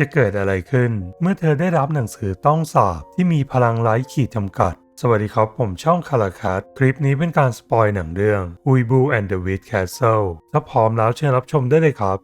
จะเกิดอะไรขึ้น เมื่อเธอได้รับหนังสือต้องสาบที่มีพลังไร้ขีดจำกัด สวัสดีครับผมช่องคาราคัตคลิปนี้เป็นการสปอยหนังเรื่อง u i b u and the Witch Castle ถ้าพร้อมแล้วเชิญรับชมได้เลยครับ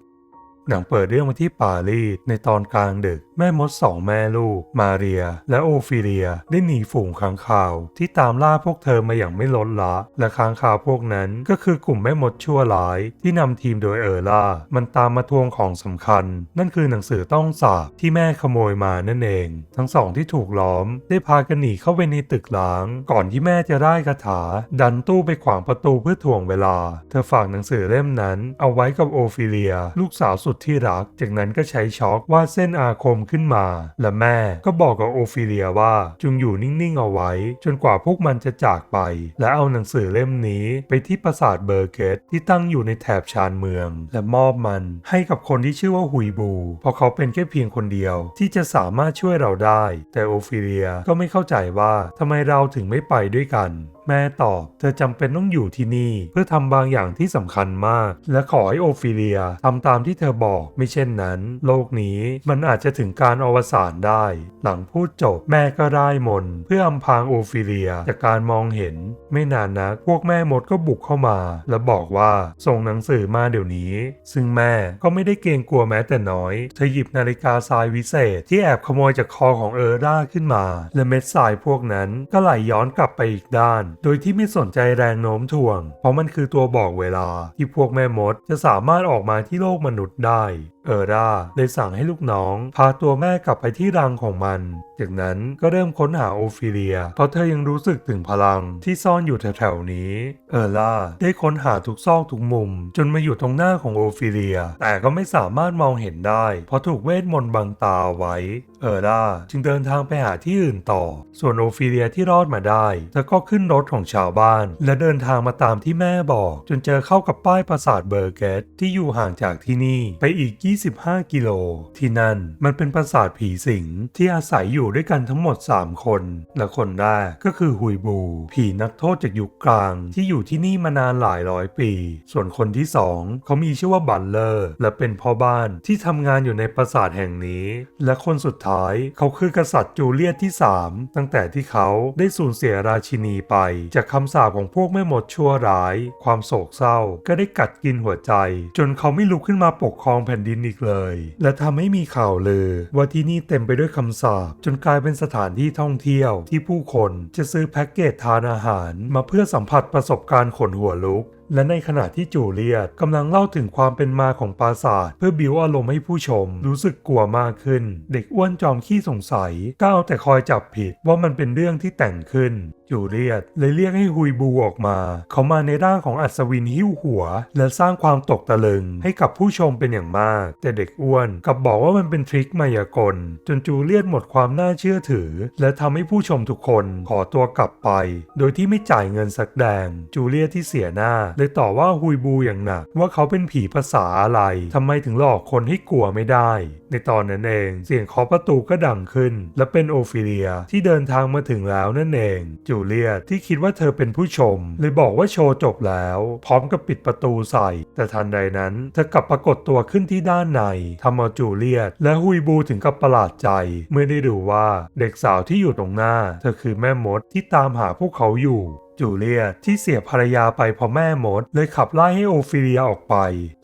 หนังเปิดเรื่องมาที่ปารีสในตอนกลางดึกแม่มดสองแม่ลูก มาเรีย และโอฟิเลียได้หนีฝูงค้างคาว ที่ตามล่าพวกเธอมาอย่างไม่ลดละ และค้างคาวพวกนั้นก็คือกลุ่มแม่มดชั่วร้าย ที่นำทีมโดยเออร่า มันตามมาทวงของสำคัญ นั่นคือหนังสือต้องสาบที่แม่ขโมยมานั่นเอง ทั้งสองที่ถูกล้อม ได้พากันหนีเข้าไปในตึกล้าง ก่อนที่แม่จะได้คาถา ดันตู้ไปขวางประตูเพื่อถ่วงเวลา เธอฝากหนังสือเล่มนั้น เอาไว้กับโอฟิเลีย ลูกสาวสุดที่รัก จากนั้นก็ใช้ช็อกวาดเส้นอาคมขึ้นมา และแม่ก็บอกกับโอฟิเลียว่าจงอยู่นิ่งๆเอาไว้ จนกว่าพวกมันจะจากไป และเอาหนังสือเล่มนี้ไปที่ปราสาทเบอร์เกตที่ตั้งอยู่ในแถบชานเมือง และมอบมันให้กับคนที่ชื่อว่าหุยบู เพราะเขาเป็นแค่เพียงคนเดียว ที่จะสามารถช่วยเราได้ แต่โอฟิเลียก็ไม่เข้าใจว่าทำไมเราถึงไม่ไปด้วยกันแม่ตอบ เธอจำเป็นต้องอยู่ที่นี่ เพื่อทำบางอย่างที่สำคัญมาก และขอให้โอฟิเลียทำตามที่เธอบอกไม่เช่นนั้น โลกนี้มันอาจจะถึงการอวสานได้ หลังพูดจบแม่ก็ได้มน เพื่ออำพางโอฟิเลียจากการมองเห็น ไม่นานนักพวกแม่มดก็บุกเข้ามา และบอกว่าส่งหนังสือมาเดี๋ยวนี้ ซึ่งแม่ก็ไม่ได้เกรงกลัวแม้แต่น้อย เธอหยิบนาฬิกาทรายวิเศษ ที่แอบขโมยจากคอของเออร่าขึ้นมา และเม็ดทรายพวกนั้นก็ไหลย้อนกลับไปอีกด้านโดยที่ไม่สนใจแรงโน้มถ่วง เพราะมันคือตัวบอกเวลาที่พวกแม่มดจะสามารถออกมาที่โลกมนุษย์ได้เออร่าเลยสั่งให้ลูกน้อง พาตัวแม่กลับไปที่รังของมัน จากนั้นก็เริ่มค้นหาโอฟิเลีย เพราะเธอยังรู้สึกถึงพลังที่ซ่อนอยู่แถวๆนี้ เออร่าได้ค้นหาทุกซอกทุกมุม จนมาอยู่ตรงหน้าของโอฟิเลีย แต่ก็ไม่สามารถมองเห็นได้ เพราะถูกเวทมนต์บังตาไว้ เออร่าจึงเดินทางไปหาที่อื่นต่อ ส่วนโอฟิเลียที่รอดมาได้เธอก็ขึ้นรถของชาวบ้าน และเดินทางมาตามที่แม่บอก จนเจอเข้ากับป้ายปราสาทเบอร์เกตที่อยู่ห่างจากที่นี่ไปอีก25 กิโล ที่นั่นมันเป็นปราสาทผีสิงที่อาศัยอยู่ด้วยกันทั้งหมด 3 คน และคนแรกก็คือฮุยบู ผีนักโทษจากยุคกลาง ที่อยู่ที่นี่มานานหลายร้อยปี ส่วนคนที่สองเขามีชื่อว่าบัลเลอร์ และเป็นพ่อบ้านที่ทำงานอยู่ในปราสาทแห่งนี้ และคนสุดท้ายเขาคือกษัตริย์จูเลียตที่ 3 ตั้งแต่ที่เขาได้สูญเสียราชินีไป จากคำสาปของพวกแม่หมดชั่วร้าย ความโศกเศร้าก็ได้กัดกินหัวใจ จนเขาไม่ลุกขึ้นมาปกครองแผ่นดินอีกเลย และทำให้มีข่าวลือ ว่าที่นี่เต็มไปด้วยคำสาปจนกลายเป็นสถานที่ท่องเที่ยวที่ผู้คนจะซื้อแพ็กเกจทานอาหาร มาเพื่อสัมผัสประสบการณ์ขนหัวลุก และในขณะที่จูเลียตกำลังเล่าถึงความเป็นมาของปราสาท เพื่อบิวอารมณ์ให้ผู้ชม รู้สึกกลัวมากขึ้น เด็กอ้วนจอมขี้สงสัยก้าวแต่คอยจับผิดว่ามันเป็นเรื่องที่แต่งขึ้น จูเลียตเลยเรียกให้ฮุยบูออกมา เขามาในร่างของอัศวินหิ้วหัว และสร้างความตกตะลึงให้กับผู้ชมเป็นอย่างมาก แต่เด็กอ้วนกลับบอกว่ามันเป็นทริคมายากล จนจูเลียตหมดความน่าเชื่อถือ และทำให้ผู้ชมทุกคนขอตัวกลับไป โดยที่ไม่จ่ายเงินสักแดง จูเลียตที่เสียหน้าเลยต่อว่าฮุยบูอย่างหนักว่าเขาเป็นผีภาษาอะไรทำไมถึงหลอกคนให้กลัวไม่ได้ ในตอนนั้นเองเสียงเคาะประตูก็ดังขึ้น และเป็นโอฟิเลียที่เดินทางมาถึงแล้วนั่นเอง จูเลียตที่คิดว่าเธอเป็นผู้ชม เลยบอกว่าโชว์จบแล้ว พร้อมกับปิดประตูใส่ แต่ทันใดนั้นเธอกลับปรากฏตัวขึ้นที่ด้านในทำเอาจูเลียตและฮุยบูถึงกับประหลาดใจ เมื่อได้รู้ว่าเด็กสาวที่อยู่ตรงหน้า เธอคือแม่มดที่ตามหาพวกเขาอยู่ จูเลียที่เสียภรรยาไปเพราะแม่มด เลยขับไล่ให้โอฟิเลียออกไป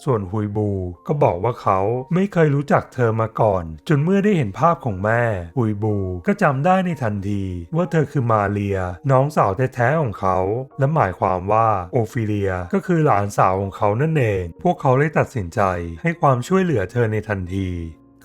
ส่วนฮุยบูก็บอกว่าเขาไม่เคยรู้จักเธอมาก่อน จนเมื่อได้เห็นภาพของแม่ฮุยบูก็จำได้ในทันทีว่าเธอคือมาเลีย น้องสาวแท้ๆของเขา และหมายความว่าโอฟิเลียก็คือหลานสาวของเขานั่นเอง พวกเขาเลยตัดสินใจให้ความช่วยเหลือเธอในทันที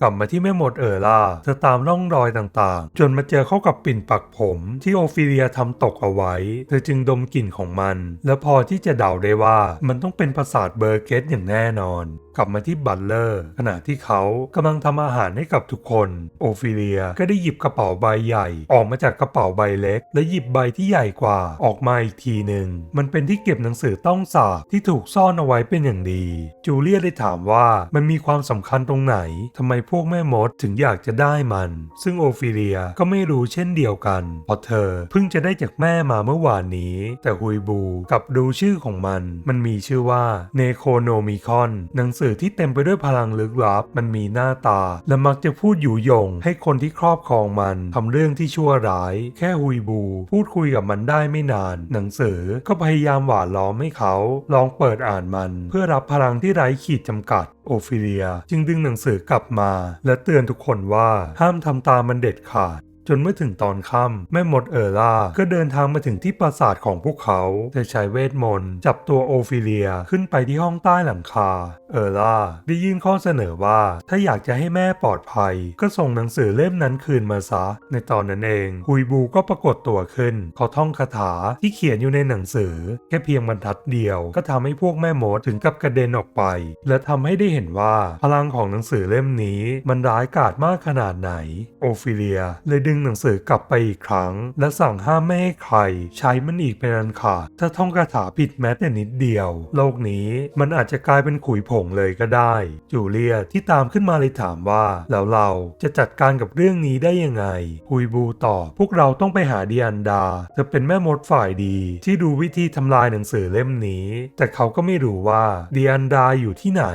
กลับมาที่แม่มดเออล่าเธอตามร่องรอยต่างๆ จนมาเจอเข้ากับปิ่นปักผม ที่โอฟิเลียทำตกเอาไว้ เธอจึงดมกลิ่นของมัน และพอที่จะเดาได้ว่ามันต้องเป็นปราสาทเบอร์เกตอย่างแน่นอน กลับมาที่บัตเลอร์ ขณะที่เขากำลังทำอาหารให้กับทุกคน โอฟิเลียก็ได้หยิบกระเป๋าใบใหญ่ ออกมาจากกระเป๋าใบเล็ก และหยิบใบที่ใหญ่กว่าออกมาอีกทีหนึ่งมันเป็นที่เก็บหนังสือต้องสาบที่ถูกซ่อนเอาไว้เป็นอย่างดี จูเลียได้ถามว่ามันมีความสำคัญตรงไหนทำไมพวกแม่มดถึงอยากจะได้มัน ซึ่งโอฟิเลียก็ไม่รู้เช่นเดียวกันเพราะเธอเพิ่งจะได้จากแม่มาเมื่อวานนี้ แต่ฮุยบูกับดูชื่อของมัน มันมีชื่อว่าเนโคโนมิคอน หนังสือที่เต็มไปด้วยพลังลึกลับ มันมีหน้าตา และมักจะพูดอยู่ยง ให้คนที่ครอบครองมันทำเรื่องที่ชั่วร้าย แค่ฮุยบู พูดคุยกับมันได้ไม่นาน หนังสือก็พยายามหวานล้อมให้เขา ลองเปิดอ่านมัน เพื่อรับพลังที่ไร้ขีดจำกัด โอฟิเลีย จึงดึงหนังสือกลับมา และเตือนทุกคนว่าห้ามทำตามมันเด็ดขาด จนเมื่อถึงตอนค่ำแม่มดเออร่าก็เดินทางมาถึงที่ปราสาทของพวกเขาเธอใช้เวทมนต์จับตัวโอฟิเลียขึ้นไปที่ห้องใต้หลังคา เออร่าได้ยื่นข้อเสนอว่าถ้าอยากจะให้แม่ปลอดภัย ก็ส่งหนังสือเล่มนั้นคืนมาซะ ในตอนนั้นเองฮุยบูก็ปรากฏตัวขึ้น เขาท่องคาถาที่เขียนอยู่ในหนังสือ แค่เพียงบรรทัดเดียว ก็ทำให้พวกแม่มดถึงกับกระเด็นออกไป และทำให้ได้เห็นว่าพลังของหนังสือเล่มนี้มันร้ายกาจมากขนาดไหน โอฟิเลียเลยดึงหนังสือกลับไปอีกครั้ง และสั่งห้ามไม่ให้ใคร ใช้มันอีกเป็นอันขาดถ้าท่องคาถาผิดแม้แต่นิดเดียว โลกนี้มันอาจจะกลายเป็นขุยผงเลยก็ได้ จูเลียที่ตามขึ้นมาเลยถามว่า แล้วเราจะจัดการกับเรื่องนี้ได้ยังไงฮุยบูตอบพวกเราต้องไปหาดิอันดา เธอเป็นแม่มดฝ่ายดี ที่รู้วิธีทำลายหนังสือเล่มนี้ แต่เขาก็ไม่รู้ว่าดิอันดาอยู่ที่ไหน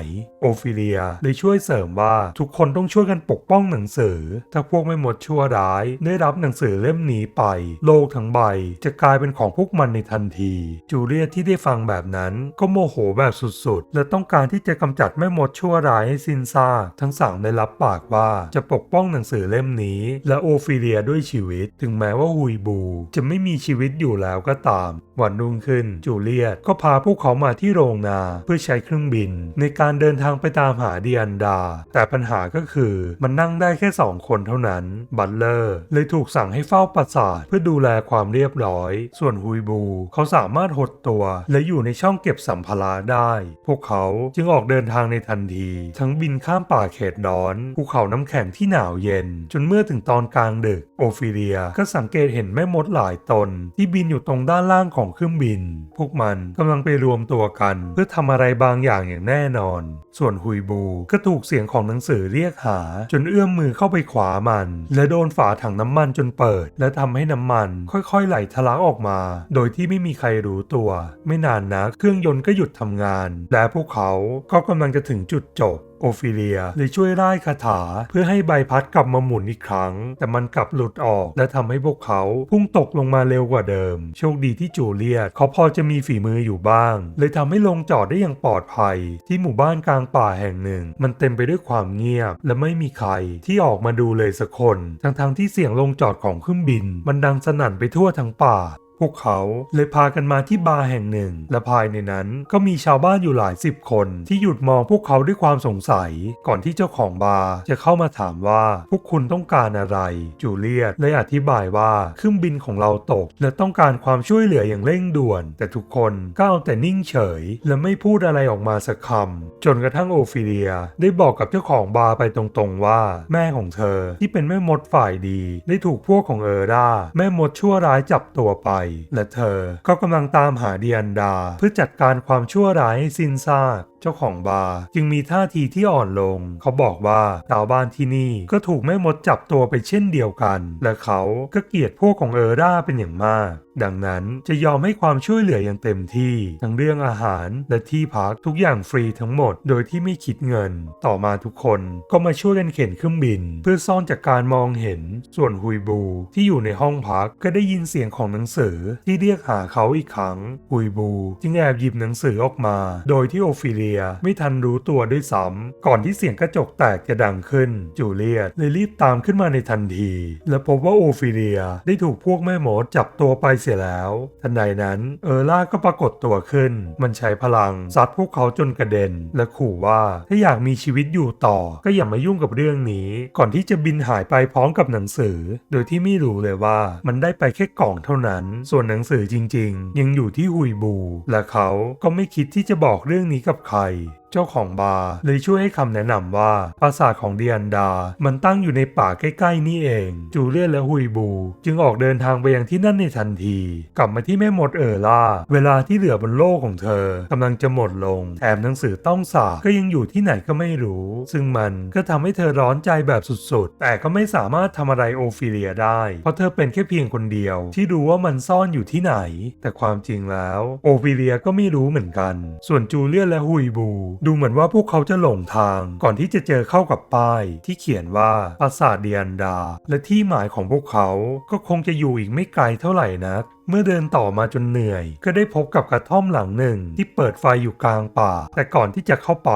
โอฟิเลียเลยช่วยเสริมว่าทุกคนต้องช่วยกันปกป้องหนังสือ ถ้าพวกแม่หมดชั่วร้ายได้รับหนังสือเล่มนี้ไป โลกทั้งใบ จะกลายเป็นของพวกมันในทันที จูเลียที่ได้ฟังแบบนั้นก็โมโหแบบสุดๆ และต้องการที่จะกำจัดแม่มดชั่วร้ายให้สิ้นซาทั้งสามได้รับปากว่าจะปกป้องหนังสือเล่มนี้ และโอฟิเลียด้วยชีวิต ถึงแม้ว่าฮุยบู จะไม่มีชีวิตอยู่แล้วก็ตาม วันรุ่งขึ้น จูเลียตก็พาพวกเขามาที่โรงนาเพื่อใช้เครื่องบิน ในการเดินทางไปตามหาดิอันดา แต่ปัญหาก็คือมันนั่งได้แค่สองคนเท่านั้น บัตเลอร์เลยถูกสั่งให้เฝ้าปราสาทเพื่อดูแลความเรียบร้อย ส่วนฮุยบู เขาสามารถหดตัว และอยู่ในช่องเก็บสัมภาระได้ พวกเขาจึงออกเดินทางในทันที ทั้งบินข้ามป่าเขตร้อนภูเขาน้ำแข็งที่หนาวเย็น จนเมื่อถึงตอนกลางดึก โอฟิเลียก็สังเกตเห็นแม่มดหลายตน ที่บินอยู่ตรงด้านล่างของเครื่องบิน พวกมันกำลังไปรวมตัวกัน เพื่อทำอะไรบางอย่างอย่างแน่นอน ส่วนฮุยบูก็ถูกเสียงของหนังสือเรียกหา จนเอื้อมมือเข้าไปขวามัน และโดนฝาถังน้ำมันจนเปิด และทำให้น้ำมันค่อยๆ ไหลทะลักออกมา โดยที่ไม่มีใครรู้ตัว ไม่นานนักเครื่องยนต์ก็หยุดทำงาน และพวกเขาก็กำลังจะถึงจุดจบ โอฟิเลียเลยช่วยร่ายคาถา เพื่อให้ใบพัดกลับมาหมุนอีกครั้ง แต่มันกลับหลุดออก และทำให้พวกเขาพุ่งตกลงมาเร็วกว่าเดิม โชคดีที่จูเลียตเขาพอจะมีฝีมืออยู่บ้าง เลยทำให้ลงจอดได้อย่างปลอดภัย ที่หมู่บ้านกลางป่าแห่งหนึ่ง มันเต็มไปด้วยความเงียบ และไม่มีใครที่ออกมาดูเลยสักคน ทั้งๆที่เสียงลงจอดของเครื่องบิน มันดังสนั่นไปทั่วทั้งป่า พวกเขาเลยพากันมาที่บาร์แห่งหนึ่ง และภายในนั้นก็มีชาวบ้านอยู่หลายสิบคนที่หยุดมองพวกเขาด้วยความสงสัย ก่อนที่เจ้าของบาร์จะเข้ามาถามว่าพวกคุณต้องการอะไร จูเลียตเลยอธิบายว่าเครื่องบินของเราตก และต้องการความช่วยเหลืออย่างเร่งด่วน แต่ทุกคนก็เอาแต่นิ่งเฉย และไม่พูดอะไรออกมาสักคำจนกระทั่งโอฟิเลีย ได้บอกกับเจ้าของบาร์ไปตรงๆว่า แม่ของเธอที่เป็นแม่มดฝ่ายดี ได้ถูกพวกของเออร่าแม่มดชั่วร้ายจับตัวไปและเธอก็กำลังตามหาเดียนดา เพื่อจัดการความชั่วร้ายให้สิ้นซาก เจ้าของบาร์จึงมีท่าทีที่อ่อนลง เขาบอกว่าชาวบ้านที่นี่ก็ถูกแม่มดจับตัวไปเช่นเดียวกัน และเขาก็เกลียดพวกของเออร่าเป็นอย่างมาก ดังนั้นจะยอมให้ความช่วยเหลืออย่างเต็มที่ ทั้งเรื่องอาหารและที่พักทุกอย่างฟรีทั้งหมดโดยที่ไม่คิดเงิน ต่อมาทุกคนก็มาช่วยกันเข็นเครื่องบิน เพื่อซ่อนจากการมองเห็น ส่วนฮุยบูที่อยู่ในห้องพักก็ได้ยินเสียงของหนังสือที่เรียกหาเขาอีกครั้งฮุยบู จึงแอบหยิบหนังสือออกมา โดยที่โอฟิเลียไม่ทันรู้ตัวด้วยซ้ำก่อนที่เสียงกระจกแตกจะดังขึ้น จูเลียตเลยรีบตามขึ้นมาในทันที และพบว่าโอฟิเลียได้ถูกพวกแม่มดจับตัวไปเสียแล้วทันใดนั้นเออร่าก็ปรากฏตัวขึ้น มันใช้พลังซัดพวกเขาจนกระเด็น และขู่ว่าถ้าอยากมีชีวิตอยู่ต่อ ก็อย่ามายุ่งกับเรื่องนี้ ก่อนที่จะบินหายไปพร้อมกับหนังสือ โดยที่ไม่รู้เลยว่ามันได้ไปแค่กล่องเท่านั้น ส่วนหนังสือจริง ๆ ยังอยู่ที่ฮุยบู และเขาก็ไม่คิดที่จะบอกเรื่องนี้กับใครเจ้าของบาร์เลยช่วยให้คำแนะนำว่าปราสาทของเดียนดา มันตั้งอยู่ในป่าใกล้ๆนี่เอง จูเลียนและฮุยบู จึงออกเดินทางไปยังที่นั่นในทันที กลับมาที่แม่หมดเออล่า เวลาที่เหลือบนโลกของเธอกำลังจะหมดลง แถมหนังสือต้องสาก็ยังอยู่ที่ไหนก็ไม่รู้ ซึ่งมันก็ทำให้เธอร้อนใจแบบสุดๆ แต่ก็ไม่สามารถทำอะไรโอฟิเลียได้ เพราะเธอเป็นแค่เพียงคนเดียว ที่รู้ว่ามันซ่อนอยู่ที่ไหน แต่ความจริงแล้วโอฟิเลียก็ไม่รู้เหมือนกัน ส่วนจูเลียนและฮุยบูดูเหมือนว่าพวกเขาจะหลงทางก่อนที่จะเจอเข้ากับป้าย ที่เขียนว่าปราสาทเดียนดา และที่หมายของพวกเขาก็คงจะอยู่อีกไม่ไกลเท่าไหร่นัก เมื่อเดินต่อมาจนเหนื่อย ก็ได้พบกับกระท่อมหลังหนึ่ง ที่เปิดไฟอยู่กลางป่า แต่ก่อนที่จะเข้าไป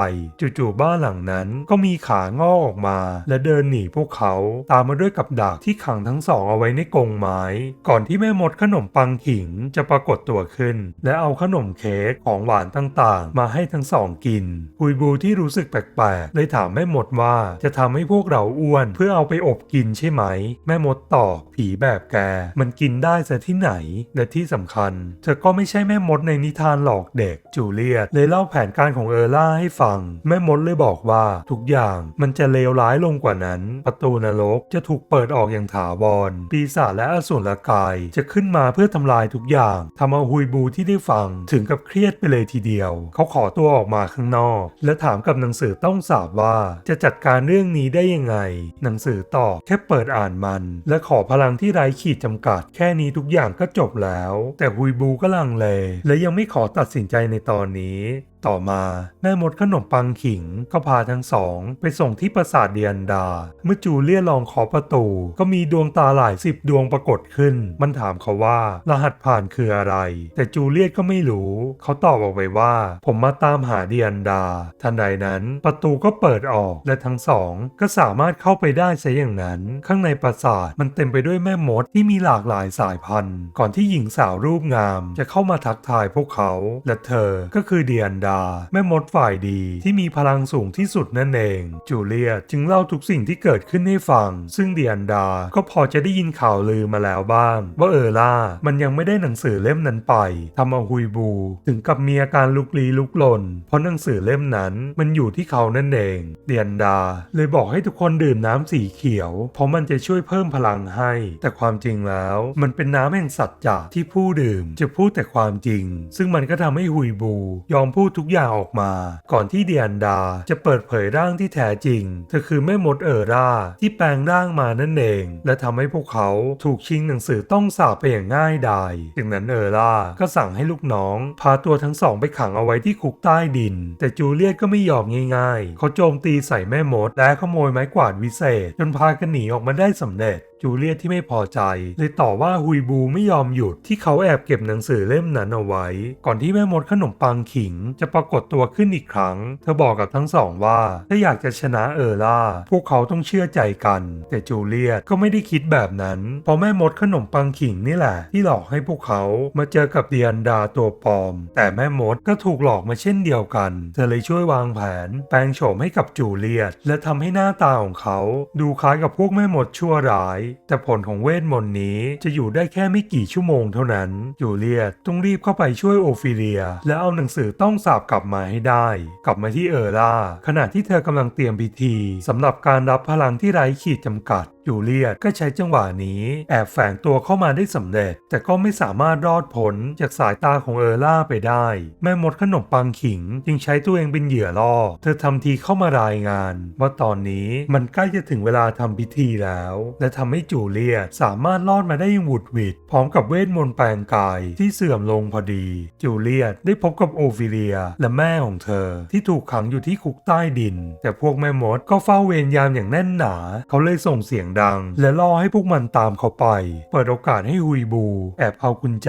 จู่ๆบ้านหลังนั้นก็มีขางอกออกมา และเดินหนีพวกเขาตามมาด้วยกับดักที่ขังทั้งสองเอาไว้ในกรงไม้ ก่อนที่แม่มดขนมปังขิงจะปรากฏตัวขึ้น และเอาขนมเค้กของหวานต่างๆ มาให้ทั้งสองกินปุยบูที่รู้สึกแปลกๆเลยถามแม่มดว่าจะทำให้พวกเราอ้วนเพื่อเอาไปอบกินใช่ไหม แม่มดตอบผีแบบแก มันกินได้ซะที่ไหนและที่สำคัญ เธอก็ไม่ใช่แม่มดในนิทานหลอกเด็ก จูเลียตเลยเล่าแผนการของเออร่าให้ฟัง แม่มดเลยบอกว่าทุกอย่างมันจะเลวร้ายลงกว่านั้น ประตูนรกจะถูกเปิดออกอย่างถาวร ปีศาจและอสูรกาย จะขึ้นมาเพื่อทำลายทุกอย่างทำเอาฮุยบูที่ได้ฟังถึงกับเครียดไปเลยทีเดียว เขาขอตัวออกมาข้างนอก และถามกับหนังสือต้องสาบว่าจะจัดการเรื่องนี้ได้ยังไง หนังสือตอบแค่เปิดอ่านมัน และขอพลังที่ไร้ขีดจำกัด แค่นี้ทุกอย่างก็จบแล้ว แต่ฮุยบูก็ลังเลและยังไม่ขอตัดสินใจในตอนนี้ ต่อมาแม่มดขนมปังขิงก็พาทั้งสอง ไปส่งที่ปราสาทเดียนดา เมื่อจูเลียลองขอประตู ก็มีดวงตาหลายสิบดวงปรากฏขึ้น มันถามเขาว่ารหัสผ่านคืออะไร แต่จูเลียตก็ไม่รู้ เขาตอบออกไปว่า ผมมาตามหาเดียนดา ทันใดนั้น ประตูก็เปิดออกและทั้งสองก็สามารถเข้าไปได้ซะอย่างนั้น ข้างในปราสาทมันเต็มไปด้วยแม่มดที่มีหลากหลายสายพันธุ์ ก่อนที่หญิงสาวรูปงาม จะเข้ามาทักทายพวกเขา และเธอก็คือเดียนดาแม่มดฝ่ายดีที่มีพลังสูงที่สุดนั่นเอง จูเลียจึงเล่าทุกสิ่งที่เกิดขึ้นให้ฟัง ซึ่งเดียนดาก็พอจะได้ยินข่าวลือมาแล้วบ้าง ว่าเออล่า มันยังไม่ได้หนังสือเล่มนั้นไปทำเอาฮุยบู ถึงกับมีอาการลุกลี้ลุกลน เพราะหนังสือเล่มนั้นมันอยู่ที่เขานั่นเอง เดียนดา เลยบอกให้ทุกคนดื่มน้ำสีเขียว เพราะมันจะช่วยเพิ่มพลังให้ แต่ความจริงแล้ว มันเป็นน้ำแห่งสัจจะที่ผู้ดื่ม จะพูดแต่ความจริง ซึ่งมันก็ทำให้ฮุยบู ยอมพูดทุกกอย่างออกมา ก่อนที่เดียนดาจะเปิดเผยร่างที่แท้จริง เธอคือแม่มดเออร่าที่แปลงร่างมานั่นเอง และทำให้พวกเขาถูกชิงหนังสือต้องสาบไปอย่างง่ายดายดังนั้นเออร่าก็สั่งให้ลูกน้อง พาตัวทั้งสองไปขังเอาไว้ที่คุกใต้ดิน แต่จูเลียตก็ไม่ยอมง่าย ๆ เขาโจมตีใส่แม่มดและขโมยไม้กวาดวิเศษ จนพากันหนีออกมาได้สำเร็จ จูเลียตที่ไม่พอใจเลยต่อว่าฮุยบูไม่ยอมหยุดที่เขาแอบเก็บหนังสือเล่มนั้นเอาไว้ ก่อนที่แม่มดขนมปังขิง จะปรากฏตัวขึ้นอีกครั้ง เธอบอกกับทั้งสองว่า ถ้าอยากจะชนะเออร่า พวกเขาต้องเชื่อใจกัน แต่จูเลียตก็ไม่ได้คิดแบบนั้น เพราะแม่มดขนมปังขิงนี่แหละ ที่หลอกให้พวกเขามาเจอกับเดียนดาตัวปลอม แต่แม่มดก็ถูกหลอกมาเช่นเดียวกัน เธอเลยช่วยวางแผน แปลงโฉมให้กับจูเลียตและทำให้หน้าตาของเขา ดูคล้ายกับพวกแม่มดชั่วร้ายแต่ผลของเวทมนต์นี้จะอยู่ได้แค่ไม่กี่ชั่วโมงเท่านั้น จูเลียตต้องรีบเข้าไปช่วยโอฟิเลีย และเอาหนังสือต้องสาบกลับมาให้ได้ กลับมาที่เออร่า ขณะที่เธอกำลังเตรียมพิธีสำหรับการรับพลังที่ไร้ขีดจำกัดจูเลียตก็ใช้จังหวะนี้ แอบแฝงตัวเข้ามาได้สำเร็จ แต่ก็ไม่สามารถรอดพ้นจากสายตาของเออร่าไปได้ แม่มดขนมปังขิง จึงใช้ตัวเองเป็นเหยื่อล่อ เธอทำทีเข้ามารายงาน ว่าตอนนี้มันใกล้จะถึงเวลาทำพิธีแล้ว และทำให้จูเลียตสามารถรอดมาได้อย่างหวุดหวิดพร้อมกับเวทมนต์แปลงกายที่เสื่อมลงพอดี จูเลียตได้พบกับโอฟิเลียและแม่ของเธอ ที่ถูกขังอยู่ที่คุกใต้ดิน แต่พวกแม่มดก็เฝ้าเวรยามอย่างแน่นหนา เขาเลยส่งเสียงดัง และล่อให้พวกมันตามเขาไป เปิดโอกาสให้ฮุยบู แอบเอากุญแจ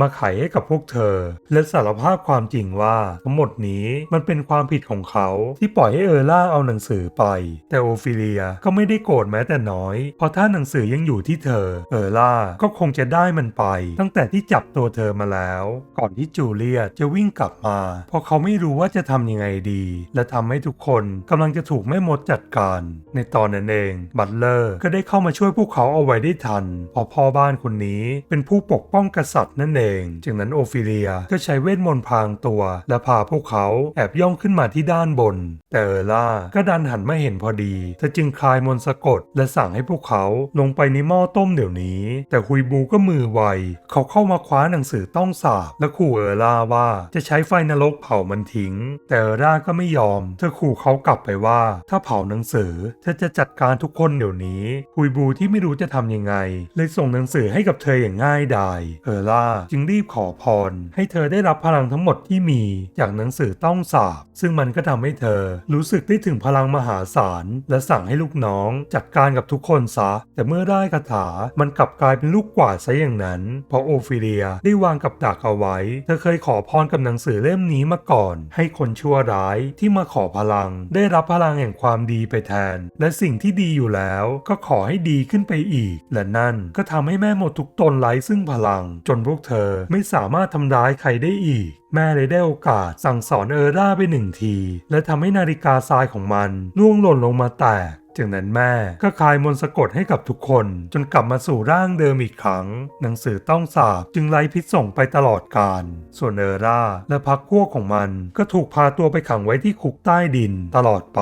มาไขให้กับพวกเธอ และสารภาพความจริงว่าทั้งหมดนี้มันเป็นความผิดของเขา ที่ปล่อยให้เออร่าเอาหนังสือไป แต่โอฟิเลียก็ไม่ได้โกรธแม้แต่น้อยเพราะถ้าหนังงสือยังอยู่ที่เธอ เออล่าก็คงจะได้มันไป ตั้งแต่ที่จับตัวเธอมาแล้ว ก่อนที่จูเลียจะวิ่งกลับมา เพราะเขาไม่รู้ว่าจะทำยังไงดี และทำให้ทุกคนกำลังจะถูกแม่มดจัดการ ในตอนนั้นเองบัตเลอร์ก็ได้เข้ามาช่วยพวกเขาเอาไว้ได้ทันเพราะพ่อบ้านคนนี้เป็นผู้ปกป้องกษัตริย์นั่นเอง จากนั้นโอฟิเลียก็ใช้เวทมนต์พรางตัว และพาพวกเขาแอบย่องขึ้นมาที่ด้านบน แต่เออล่าก็ดันหันมาเห็นพอดีเธอจึงคลายมนต์สะกดและสั่งให้พวกเขาลงไปในหม้อต้มเดี๋ยวนี้ แต่คุยบูก็มือไว เขาเข้ามาคว้าหนังสือต้องสาบและขู่เออล่าว่าจะใช้ไฟนรกเผามันทิ้ง แต่เออล่าก็ไม่ยอม เธอขู่เขากลับไปว่า ถ้าเผาหนังสือเธอจะจัดการทุกคนเดี๋ยวนี้คุยบูที่ไม่รู้จะทำยังไง เลยส่งหนังสือให้กับเธออย่างง่ายดายเออล่าจึงรีบขอพร ให้เธอได้รับพลังทั้งหมดที่มีจากหนังสือต้องสาบซึ่งมันก็ทำให้เธอ รู้สึกได้ถึงพลังมหาศาลและสั่งให้ลูกน้องจัดการกับทุกคนซะ แต่เมื่อได้คาถา มันกลับกลายเป็นลูกกวาดซะอย่างนั้น เพราะโอฟิเลียได้วางกับดักเอาไว้ เธอเคยขอพรกับหนังสือเล่มนี้มาก่อน ให้คนชั่วร้ายที่มาขอพลัง ได้รับพลังแห่งความดีไปแทน และสิ่งที่ดีอยู่แล้วก็ขอให้ดีขึ้นไปอีก และนั่นก็ทำให้แม่หมดทุกตนไร้ซึ่งพลัง จนพวกเธอไม่สามารถทำร้ายใครได้อีกแม่เลยได้โอกาสสั่งสอนเออร่าไปหนึ่งที และทำให้นาฬิกาทรายของมันล่วงหล่นลงมาแตก จากนั้นแม่ก็คลายมนต์สะกดให้กับทุกคนจนกลับมาสู่ร่างเดิมอีกครั้ง หนังสือต้องสาบจึงไล่พิษส่งไปตลอดกาลส่วนเออร่าและพักพวกของมันก็ถูกพาตัวไปขังไว้ที่คุกใต้ดินตลอดไป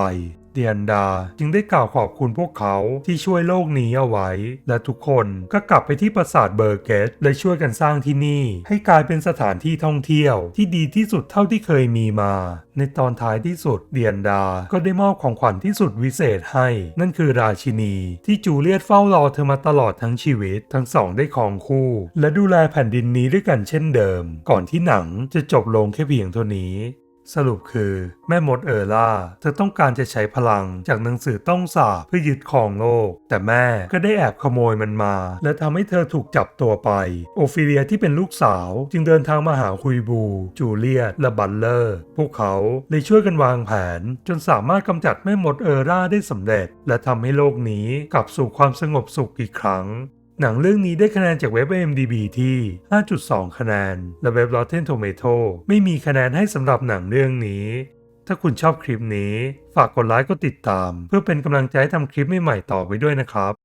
เดียนดา จึงได้กล่าวขอบคุณพวกเขาที่ช่วยโลกนี้เอาไว้ และทุกคนก็กลับไปที่ปราสาทเบอร์เกตและช่วยกันสร้างที่นี่ ให้กลายเป็นสถานที่ท่องเที่ยวที่ดีที่สุดเท่าที่เคยมีมา ในตอนท้ายที่สุดเดียนดา ก็ได้มอบของขวัญที่สุดวิเศษให้ นั่นคือราชินี ที่จูเลียตเฝ้ารอเธอมาตลอดทั้งชีวิต ทั้งสองได้ครองคู่ และดูแลแผ่นดินนี้ด้วยกันเช่นเดิม ก่อนที่หนังจะจบลงแค่เพียงเท่านี้ สรุปคือแม่มดเออร่าเธอต้องการจะใช้พลังจากหนังสือต้องสาบเพื่อยึดครองโลก แต่แม่ก็ได้แอบขโมยมันมา และทำให้เธอถูกจับตัวไป โอฟิเลียที่เป็นลูกสาวจึงเดินทางมาหาคุยบู จูเลียตและบัลเลอร์ พวกเขาเลยช่วยกันวางแผน จนสามารถกำจัดแม่มดเออร่าได้สำเร็จ และทำให้โลกนี้กลับสู่ความสงบสุขอีกครั้ง หนังเรื่องนี้ได้คะแนนจากเว็บ IMDb ที่ 5.2 คะแนน และเว็บ Rotten Tomato ไม่มีคะแนนให้สำหรับหนังเรื่องนี้ ถ้าคุณชอบคลิปนี้ ฝากกดไลค์กดติดตาม เพื่อเป็นกำลังใจให้ทำคลิปใหม่ๆต่อไปด้วยนะครับ